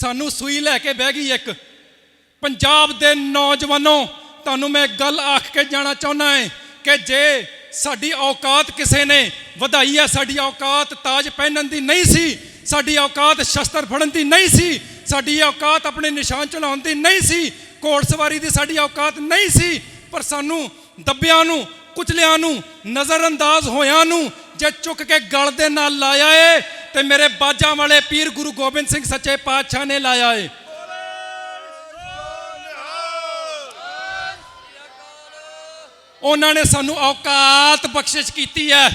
ਸਾਨੂੰ ਸੂਈ ਲੈ ਕੇ ਬਹਿ ਗਈ ਇੱਕ। ਪੰਜਾਬ ਦੇ ਨੌਜਵਾਨੋ, ਤੁਹਾਨੂੰ ਮੈਂ ਗੱਲ ਆਖ ਕੇ ਜਾਣਾ ਚਾਹੁੰਦਾ ਹੈ ਕਿ ਜੇ ਸਾਡੀ ਔਕਾਤ ਕਿਸੇ ਨੇ ਵਧਾਈ ਹੈ ਸਾਡੀ ਔਕਾਤ ਤਾਜ ਪਹਿਨਣ ਦੀ ਨਹੀਂ ਸੀ, ਸਾਡੀ ਔਕਾਤ ਸ਼ਸਤਰ ਫੜਨ ਦੀ ਨਹੀਂ ਸੀ, ਸਾਡੀ ਔਕਾਤ ਆਪਣੇ ਨਿਸ਼ਾਨ ਚਲਾਉਣ ਦੀ ਨਹੀਂ ਸੀ ਘੋੜਸਵਾਰੀ ਦੀ ਸਾਡੀ ਔਕਾਤ ਨਹੀਂ ਸੀ, ਪਰ ਸਾਨੂੰ ਦੱਬਿਆਂ ਨੂੰ, ਕੁਚਲਿਆਂ ਨੂੰ, ਨਜ਼ਰਅੰਦਾਜ਼ ਹੋਇਆਂ ਨੂੰ ਜੇ ਚੁੱਕ ਕੇ ਗਲ ਦੇ ਨਾਲ ਲਾਇਆ ਏ ਤੇ ਮੇਰੇ ਬਾਜਾਂ ਵਾਲੇ ਪੀਰ ਗੁਰੂ ਗੋਬਿੰਦ ਸਿੰਘ ਸੱਚੇ ਪਾਤਸ਼ਾਹ ਨੇ ਲਾਇਆ ਏ। ਉਹਨਾਂ ਨੇ ਸਾਨੂੰ ਔਕਾਤ ਬਖਸ਼ਿਸ਼ ਕੀਤੀ ਹੈ।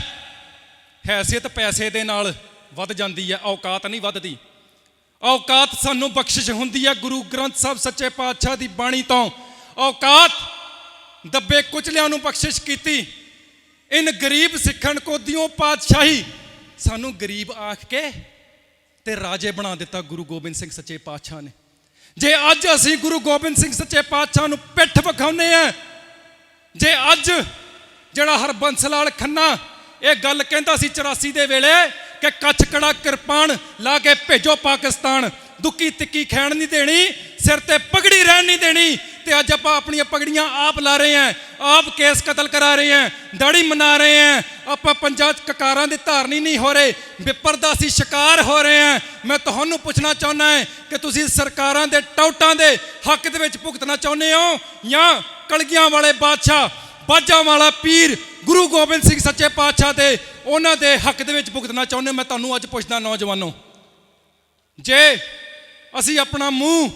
ਹੈਸੀਅਤ ਪੈਸੇ ਦੇ ਨਾਲ ਵੱਧ ਜਾਂਦੀ ਹੈ, ਔਕਾਤ ਨਹੀਂ ਵੱਧਦੀ। ਔਕਾਤ ਸਾਨੂੰ ਬਖਸ਼ਿਸ਼ ਹੁੰਦੀ ਹੈ ਗੁਰੂ ਗ੍ਰੰਥ ਸਾਹਿਬ ਸੱਚੇ ਪਾਤਸ਼ਾਹ ਦੀ ਬਾਣੀ ਤੋਂ। ਔਕਾਤ ਦੱਬੇ ਕੁਚਲਿਆਂ ਨੂੰ ਬਖਸ਼ਿਸ਼ ਕੀਤੀ। ਇਨ ਗਰੀਬ ਸਿੱਖਣ ਕੋ ਦਿਓ ਪਾਤਸ਼ਾਹੀ। ਸਾਨੂੰ ਗਰੀਬ ਆਖ ਕੇ ਤੇ ਰਾਜੇ ਬਣਾ ਦਿੱਤਾ ਗੁਰੂ ਗੋਬਿੰਦ ਸਿੰਘ ਸੱਚੇ ਪਾਤਸ਼ਾਹ ਨੇ। ਜੇ ਅੱਜ ਅਸੀਂ ਗੁਰੂ ਗੋਬਿੰਦ ਸਿੰਘ ਸੱਚੇ ਪਾਤਸ਼ਾਹ ਨੂੰ ਪਿੱਠ ਵਿਖਾਉਨੇ ਆ ਜੇ ਅੱਜ ਜਿਹੜਾ ਹਰਬੰਸ ਲਾਲ ਖੰਨਾ ਇਹ ਗੱਲ ਕਹਿੰਦਾ ਸੀ 84 ਦੇ ਵੇਲੇ ਕਿ ਕੱਛ ਕੜਾ ਕਿਰਪਾਨ ਲਾ ਕੇ ਭੇਜੋ ਪਾਕਿਸਤਾਨ, ਦੁੱਕੀ ਤਿੱਕੀ ਖੈਣ ਨਹੀਂ ਦੇਣੀ, ਸਿਰ ਤੇ ਪਗੜੀ ਰਹਿਣ ਨਹੀਂ ਦੇਣੀ ਤੇ ਅੱਜ ਆਪਾਂ ਆਪਣੀਆਂ ਪਗੜੀਆਂ ਆਪ ਲਾ ਰਹੇ ਹਾਂ, ਆਪ ਕੇਸ ਕਤਲ ਕਰਾ ਰਹੇ ਹਾਂ, ਦਾੜੀ ਮਨਾ ਰਹੇ ਹਾਂ, ਆਪਾਂ ਪੰਜਾਬ ਕਕਾਰਾਂ ਦੀ ਧਾਰਨੀ ਨਹੀਂ ਹੋ ਰਹੇ ਵਿਪਰ ਦਾ ਅਸੀਂ ਸ਼ਿਕਾਰ ਹੋ ਰਹੇ ਹਾਂ। ਮੈਂ ਤੁਹਾਨੂੰ ਪੁੱਛਣਾ ਚਾਹੁੰਦਾ ਹਾਂ ਕਿ ਤੁਸੀਂ ਸਰਕਾਰਾਂ ਦੇ ਟੌਟਾਂ ਦੇ ਹੱਕ ਦੇ ਵਿੱਚ ਭੁਗਤਣਾ ਚਾਹੁੰਦੇ ਹੋ ਜਾਂ ਕਲਗੀਆਂ ਵਾਲੇ ਬਾਦਸ਼ਾਹ, ਬਾਜਾਂ ਵਾਲਾ ਪੀਰ ਗੁਰੂ ਗੋਬਿੰਦ ਸਿੰਘ ਸੱਚੇ ਪਾਤਸ਼ਾਹ ਦੇ ਉਹਨਾਂ ਦੇ ਹੱਕ ਦੇ ਵਿੱਚ ਭੁਗਤਣਾ ਚਾਹੁੰਦੇ ਮੈਂ ਤੁਹਾਨੂੰ ਅੱਜ ਪੁੱਛਦਾ ਨੌਜਵਾਨੋ, ਜੇ ਅਸੀਂ ਆਪਣਾ ਮੂੰਹ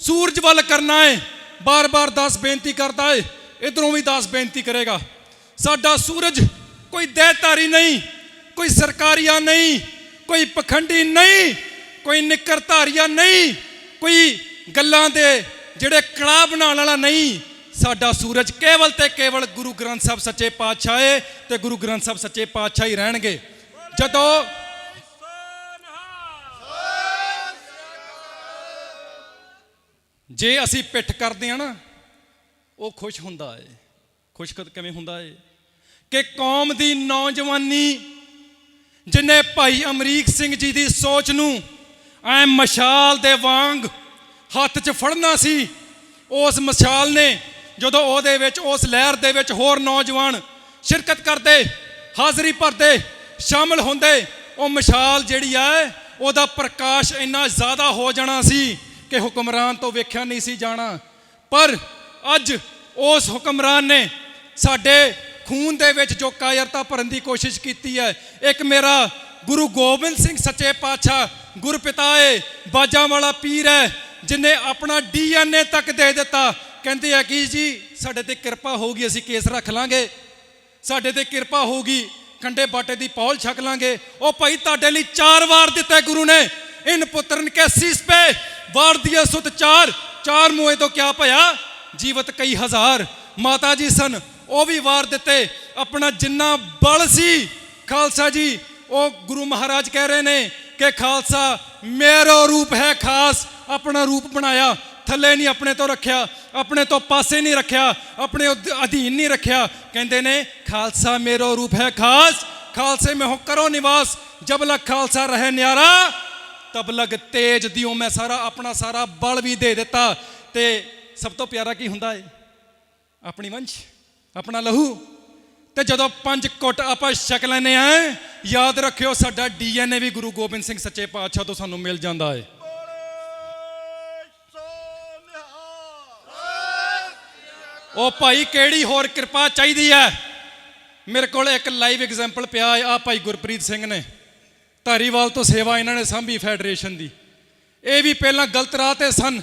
ਸੂਰਜ ਵੱਲ ਕਰਨਾ ਹੈ ਬਾਰ-ਬਾਰ ਦਾਸ ਬੇਨਤੀ ਕਰਦਾ ਏ, ਇਧਰੋਂ ਵੀ ਦਾਸ ਬੇਨਤੀ ਕਰੇਗਾ। ਸਾਡਾ ਸੂਰਜ ਕੋਈ ਦੇਹਧਾਰੀ ਨਹੀਂ, ਕੋਈ ਸਰਕਾਰੀਆ ਨਹੀਂ, ਕੋਈ ਪਖੰਡੀ ਨਹੀਂ, ਕੋਈ ਨਿਕਰਧਾਰੀਆ ਨਹੀਂ, ਕੋਈ ਗੱਲਾਂ ਦੇ ਜਿਹੜੇ ਕੜਾ ਬਣਾਉਣ ਵਾਲਾ ਨਹੀਂ। ਸਾਡਾ ਸੂਰਜ ਕੇਵਲ ਤੇ ਕੇਵਲ ਗੁਰੂ ਗ੍ਰੰਥ ਸਾਹਿਬ ਸੱਚੇ ਪਾਤਸ਼ਾਹ ਹੈ ਤੇ ਗੁਰੂ ਗ੍ਰੰਥ ਸਾਹਿਬ ਸੱਚੇ ਪਾਤਸ਼ਾਹ ਹੀ ਰਹਿਣਗੇ। ਜਦੋਂ ਜੇ ਅਸੀਂ ਪਿੱਠ ਕਰਦੇ ਆ ਨਾ, ਉਹ ਖੁਸ਼ ਹੁੰਦਾ ਏ। ਖੁਸ਼ ਕਿਵੇਂ ਹੁੰਦਾ ਏ? ਕਿ ਕੌਮ ਦੀ ਨੌਜਵਾਨੀ, ਜਿਨੇ ਭਾਈ ਅਮਰੀਕ ਸਿੰਘ ਜੀ ਦੀ ਸੋਚ ਨੂੰ ਐ ਮਸ਼ਾਲ ਦੇ ਵਾਂਗ ਹੱਥ 'ਚ ਫੜਨਾ ਸੀ, ਉਸ ਮਸ਼ਾਲ ਨੇ ਜਦੋਂ ਉਹਦੇ ਵਿੱਚ, ਉਸ ਲਹਿਰ ਦੇ ਵਿੱਚ ਹੋਰ ਨੌਜਵਾਨ ਸ਼ਿਰਕਤ ਕਰਦੇ, ਹਾਜ਼ਰੀ ਭਰਦੇ, ਸ਼ਾਮਲ ਹੁੰਦੇ, ਉਹ ਮਸ਼ਾਲ ਜਿਹੜੀ ਆ, ਉਹਦਾ ਪ੍ਰਕਾਸ਼ ਇੰਨਾ ਜ਼ਿਆਦਾ ਹੋ ਜਾਣਾ ਸੀ ਕਿ ਹੁਕਮਰਾਨ ਤੋਂ ਵੇਖਿਆ ਨਹੀਂ ਸੀ ਜਾਣਾ। ਪਰ ਅੱਜ ਉਸ ਹੁਕਮਰਾਨ ਨੇ ਸਾਡੇ ਖੂਨ ਦੇ ਵਿੱਚ ਜੋ ਕਾਇਰਤਾ ਭਰਨ ਦੀ ਕੋਸ਼ਿਸ਼ ਕੀਤੀ ਹੈ, ਇੱਕ ਮੇਰਾ ਗੁਰੂ ਗੋਬਿੰਦ ਸਿੰਘ ਸੱਚੇ ਪਾਤਸ਼ਾਹ ਗੁਰਪਿਤਾ ਏ, ਬਾਜਾਂ ਵਾਲਾ ਪੀਰ ਹੈ, ਜਿਨੇ ਆਪਣਾ ਡੀਐਨਏ ਤੱਕ ਦੇ ਦਿੱਤਾ। ਕਹਿੰਦੇ ਆ ਕਿ ਜੀ, ਸਾਡੇ ਤੇ ਕਿਰਪਾ ਹੋਊਗੀ, ਅਸੀਂ ਕੇਸ ਰੱਖ ਲਾਂਗੇ। ਸਾਡੇ ਤੇ ਕਿਰਪਾ ਹੋਊਗੀ, ਕੰਡੇ ਬਾਟੇ ਦੀ ਪੌਲ ਛਕ ਲਾਂਗੇ। ਉਹ ਭਾਈ ਤੁਹਾਡੇ ਲਈ ਚਾਰ ਵਾਰ ਦਿੱਤਾ ਗੁਰੂ ਨੇ। ਇਨ ਪੁੱਤਰਨ ਕੇ ਸੀਸ ਪੇ ਵਾਰ ਦਿਆ ਸੁਤ ਚਾਰ ਚਾਰ ਮੂਏ ਤੋਂ ਕਿਆ ਭਇਆ? ਜੀਵਤ ਕਈ ਹਜ਼ਾਰ। ਮਾਤਾ ਜੀ ਸਨ, ਉਹ ਵੀ ਵਾਰ ਦਿੱਤੇ। ਆਪਣਾ ਜਿੰਨਾ ਬਲ ਸੀ, ਖਾਲਸਾ ਜੀ, ਉਹ ਗੁਰੂ ਮਹਾਰਾਜ ਕਹਿ ਰਹੇ ਨੇ ਕਿ ਖਾਲਸਾ, ਮੇਰਾ ਰੂਪ ਹੈ ਖਾਸ। ਆਪਣਾ ਰੂਪ ਬਣਾਇਆ। ਥੱਲੇ ਨਹੀਂ ਆਪਣੇ ਤੋਂ ਰੱਖਿਆ, ਆਪਣੇ ਤੋਂ ਪਾਸੇ ਨਹੀਂ ਰੱਖਿਆ, ਆਪਣੇ ਅਧੀਨ ਨਹੀਂ ਰੱਖਿਆ। ਕਹਿੰਦੇ ਨੇ, ਖਾਲਸਾ ਮੇਰਾ ਰੂਪ ਹੈ ਖਾਸ। ਖਾਲਸੇ ਮੈਂ ਹੋ ਕਰੋ ਨਿਵਾਸ। ਜਬ ਲਗ ਖਾਲਸਾ ਰਹੇ ਨਿਆਰਾ ਤਬ ਲਗ ਤੇਜ ਦਿਓ ਮੈਂ ਸਾਰਾ ਆਪਣਾ ਸਾਰਾ ਬਲ ਵੀ ਦੇ ਦਿੱਤਾ। ਤੇ ਸਭ ਤੋਂ ਪਿਆਰਾ ਕੀ ਹੁੰਦਾ ਏ? ਆਪਣੀ ਵੰਸ਼ ਆਪਣਾ ਲਹੂ। ਤੇ ਜਦੋਂ ਪੰਜ ਕੁੱਟ ਆਪਾਂ ਛਕ ਲੈਨੇ ਆ ਯਾਦ ਰੱਖਿਓ ਸਾਡਾ ਡੀਐਨਏ ਵੀ ਗੁਰੂ ਗੋਬਿੰਦ ਸਿੰਘ ਸੱਚੇ ਪਾਤਸ਼ਾਹ ਤੋਂ ਸਾਨੂੰ ਮਿਲ ਜਾਂਦਾ ਏ। ਉਹ ਭਾਈ ਕਿਹੜੀ ਹੋਰ ਕਿਰਪਾ ਚਾਹੀਦੀ ਹੈ? ਮੇਰੇ ਕੋਲ ਇੱਕ ਲਾਈਵ ਐਗਜ਼ਾਮਪਲ ਪਿਆ ਆ ਭਾਈ ਗੁਰਪ੍ਰੀਤ ਸਿੰਘ ਨੇ। ਧਾਰੀਵਾਲ ਤੋਂ ਸੇਵਾ ਇਹਨਾਂ ਨੇ ਸਾਂਭੀ ਫੈਡਰੇਸ਼ਨ ਦੀ। ਇਹ ਵੀ ਪਹਿਲਾਂ ਗਲਤ ਰਾਹ ਤੇ ਸਨ,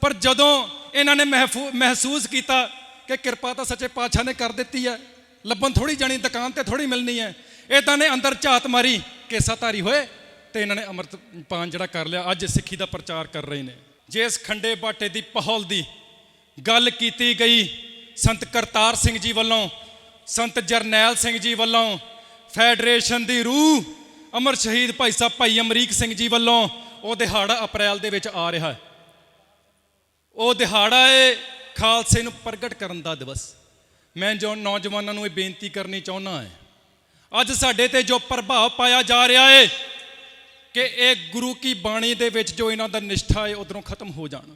ਪਰ ਜਦੋਂ ਇਹਨਾਂ ਨੇ ਮਹਿਫੂ- ਮਹਿਸੂਸ ਕੀਤਾ ਕਿ ਕਿਰਪਾ ਤਾਂ ਸੱਚੇ ਪਾਤਸ਼ਾਹ ਨੇ ਕਰ ਦਿੱਤੀ ਹੈ, ਲੱਭਣ ਥੋੜੀ ਜਾਣੀ, ਦੁਕਾਨ ਤੇ ਥੋੜੀ ਮਿਲਣੀ ਹੈ ਇਦਾਂ ਨੇ ਅੰਦਰ ਝਾਤ ਮਾਰੀ, ਕੇਸਾ ਧਾਰੀ ਹੋਏ ਤੇ ਇਹਨਾਂ ਨੇ ਅੰਮ੍ਰਿਤ ਪਾਨ ਜਿਹੜਾ ਕਰ ਲਿਆ, ਅੱਜ ਸਿੱਖੀ ਦਾ ਪ੍ਰਚਾਰ ਕਰ ਰਹੇ ਨੇ। ਜੇ ਇਸ ਖੰਡੇ ਬਾਟੇ ਦੀ ਪਹਲ ਦੀ ਗੱਲ ਕੀਤੀ ਗਈ, ਸੰਤ ਕਰਤਾਰ ਸਿੰਘ ਜੀ ਵੱਲੋਂ, ਸੰਤ ਜਰਨੈਲ ਸਿੰਘ ਜੀ ਵੱਲੋਂ, ਫੈਡਰੇਸ਼ਨ ਦੀ ਰੂਹ ਅਮਰ ਸ਼ਹੀਦ ਭਾਈ ਸਾਹਿਬ, ਭਾਈ ਅਮਰੀਕ ਸਿੰਘ ਜੀ ਵੱਲੋਂ ਉਹ ਦਿਹਾੜਾ ਅਪ੍ਰੈਲ ਦੇ ਵਿੱਚ ਆ ਰਿਹਾ ਹੈ। ਉਹ ਦਿਹਾੜਾ ਹੈ ਖਾਲਸੇ ਨੂੰ ਪ੍ਰਗਟ ਕਰਨ ਦਾ ਦਿਵਸ। ਮੈਂ ਜੋ ਨੌਜਵਾਨਾਂ ਨੂੰ ਇਹ ਬੇਨਤੀ ਕਰਨੀ ਚਾਹੁੰਦਾ ਹਾਂ। ਅੱਜ ਸਾਡੇ ਤੇ ਜੋ ਪ੍ਰਭਾਵ ਪਾਇਆ ਜਾ ਰਿਹਾ ਹੈ ਕਿ ਇਹ ਗੁਰੂ ਕੀ ਬਾਣੀ ਦੇ ਵਿੱਚ ਜੋ ਇਹਨਾਂ ਦਾ ਨਿਸ਼ਠਾ ਹੈ ਉਧਰੋਂ ਖਤਮ ਹੋ ਜਾਣ।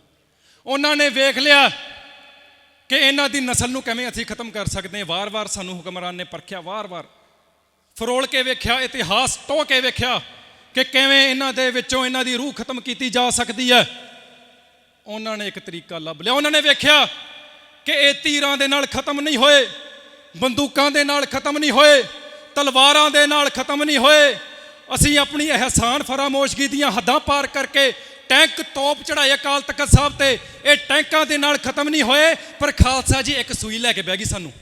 ਉਹਨਾਂ ਨੇ ਵੇਖ ਲਿਆ ਕਿ ਇਹਨਾਂ ਦੀ ਨਸਲ ਨੂੰ ਕਿਵੇਂ ਅਸੀਂ ਖਤਮ ਕਰ ਸਕਦੇ ਹਾਂ। ਵਾਰ-ਵਾਰ ਸਾਨੂੰ ਹੁਕਮਰਾਨ ਨੇ ਪਰਖਿਆ, ਵਾਰ-ਵਾਰ ਫਰੋਲ ਕੇ ਵੇਖਿਆ, ਇਤਿਹਾਸ ਟੋਹ ਕੇ ਵੇਖਿਆ ਕਿ ਕਿਵੇਂ ਇਹਨਾਂ ਦੇ ਵਿੱਚੋਂ ਇਹਨਾਂ ਦੀ ਰੂਹ ਖਤਮ ਕੀਤੀ ਜਾ ਸਕਦੀ ਹੈ। ਉਹਨਾਂ ਨੇ ਇੱਕ ਤਰੀਕਾ ਲੱਭ ਲਿਆ। ਉਹਨਾਂ ਨੇ ਵੇਖਿਆ ਕਿ ਇਹ ਤੀਰਾਂ ਦੇ ਨਾਲ ਖਤਮ ਨਹੀਂ ਹੋਏ, ਬੰਦੂਕਾਂ ਦੇ ਨਾਲ ਖਤਮ ਨਹੀਂ ਹੋਏ, ਤਲਵਾਰਾਂ ਦੇ ਨਾਲ ਖਤਮ ਨਹੀਂ ਹੋਏ। ਅਸੀਂ ਆਪਣੀ ਅਹਿਸਾਨ ਫਰਾਮੋਸ਼ਗੀ ਦੀਆਂ ਹੱਦਾਂ ਪਾਰ ਕਰਕੇ ਟੈਂਕ ਤੋਪ ਚੜਾਏ ਅਕਾਲ ਤਖਤ ਸਾਹਿਬ ਤੇ, ਇਹ ਟੈਂਕਾਂ ਦੇ ਨਾਲ ਖਤਮ ਨਹੀਂ ਹੋਏ। ਪਰ ਖਾਲਸਾ ਜੀ, ਇੱਕ ਸੂਈ ਲੈ ਕੇ ਬਹਿ ਗਈ ਸਾਨੂੰ।